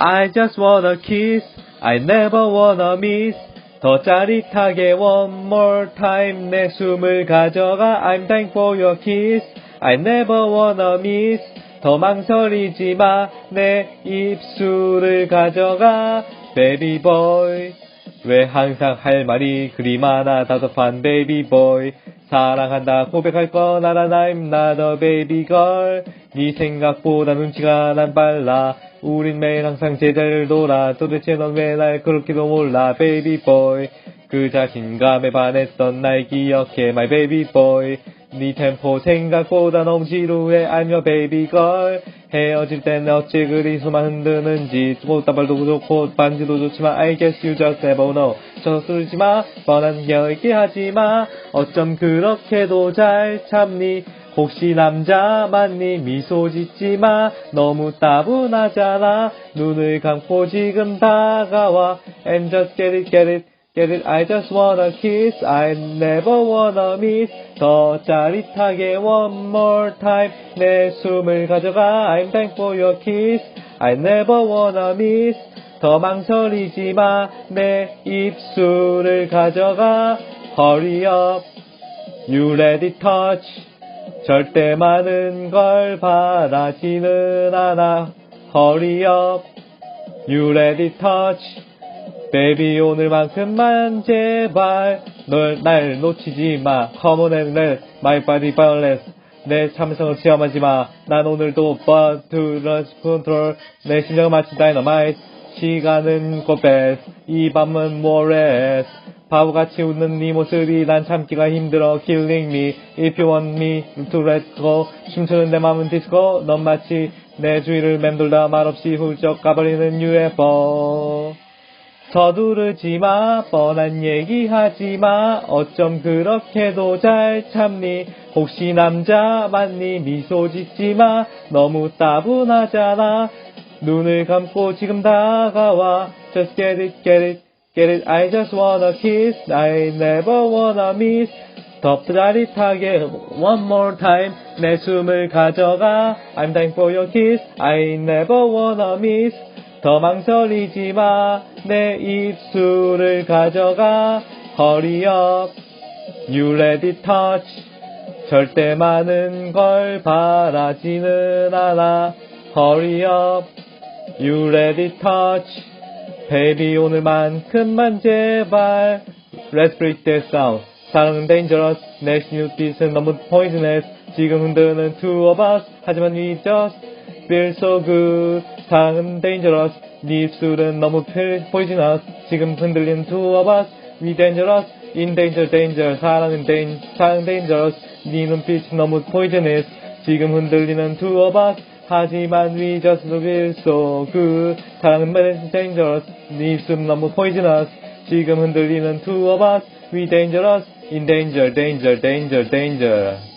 I just wanna kiss I never wanna miss 더 짜릿하게 one more time 내 숨을 가져가 I'm dying for your kiss I never wanna miss 더 망설이지 마 내 입술을 가져가 baby boy 왜 항상 할 말이 그리 많아 다급한 baby boy 사랑한다 고백할 건 알아 a baby girl. 네 생각보다 눈치가 난 빨라. 우린 매일 항상 제자리를 돌아. 도대체 넌 왜 날 그렇게도 몰라? Boy 그 자신감에 반했던 날 기억해 baby boy 네 템포 생각보다 너무 지루해 baby girl 헤어질 땐 어찌 그리 수만 흔드는지. 꽃다발도 좋고 반지도 좋지만 I guess you just never know. 저쓰지 마 뻔한 얘기 마. 어쩜 그렇게도 잘 참니? 혹시 남자 맞니 미소 짓지 마. 너무 따분하잖아. 눈을 감고 지금 다가와. And just get it get it Get it, I just wanna kiss, I never wanna miss. 더 짜릿하게 one more time. 내 숨을 가져가, I'm dying for your kiss. I never wanna miss. 더 망설이지 마, 내 입술을 가져가. Hurry up, you let it touch. 절대 많은 걸 바라지는 않아. Hurry up, you let it touch. 베이비 오늘만큼만 제발. 널 날 놓치지 마. Come on and let my body violence 내 참성을 시험하지 마 난 오늘도 but to lose control 내 심장을 마치 다이너마이트. 시간은 곧베스 이 밤은 모레스 바보같이 웃는 네 모습이 난 참기가 힘들어. Killing me. If you want me to let go. 춤추는 내 맘은 디스코. 넌 마치 내 주위를 맴돌다 말없이 훌쩍 가버리는 UFO 서두르지 마, 뻔한 얘기 하지 마, 어쩜 그렇게도 잘 참니, 혹시 남자 맞니, 미소 짓지 마, 너무 따분하잖아, 눈을 감고 지금 다가와, just get it, get it, get it, I just wanna kiss, I never wanna miss, 더 짜릿하게 one more time 내 숨을 가져가 I'm dying for your kiss I never wanna miss 더 망설이지 마 내 입술을 가져가 Hurry up You let it touch 절대 많은 걸 바라지는 않아 Hurry up You let it touch Baby 오늘만큼만 제발 Let's break that sound 사랑은 dangerous 내 신유빛은 너무 poisonous 지금 흔드는 two of us 하지만 we just feel so good 사랑은 dangerous 네 입술은 너무 poisonous 지금 흔들리는 two of us we dangerous in danger danger 사랑은 dan 사랑은 dangerous 네 눈빛이 너무 poisonous 지금 흔들리는 two of us 하지만 we just feel so good 사랑은 dangerous 네 입술은 너무 poisonous 지금 흔들리는 two of us we dangerous in danger danger danger danger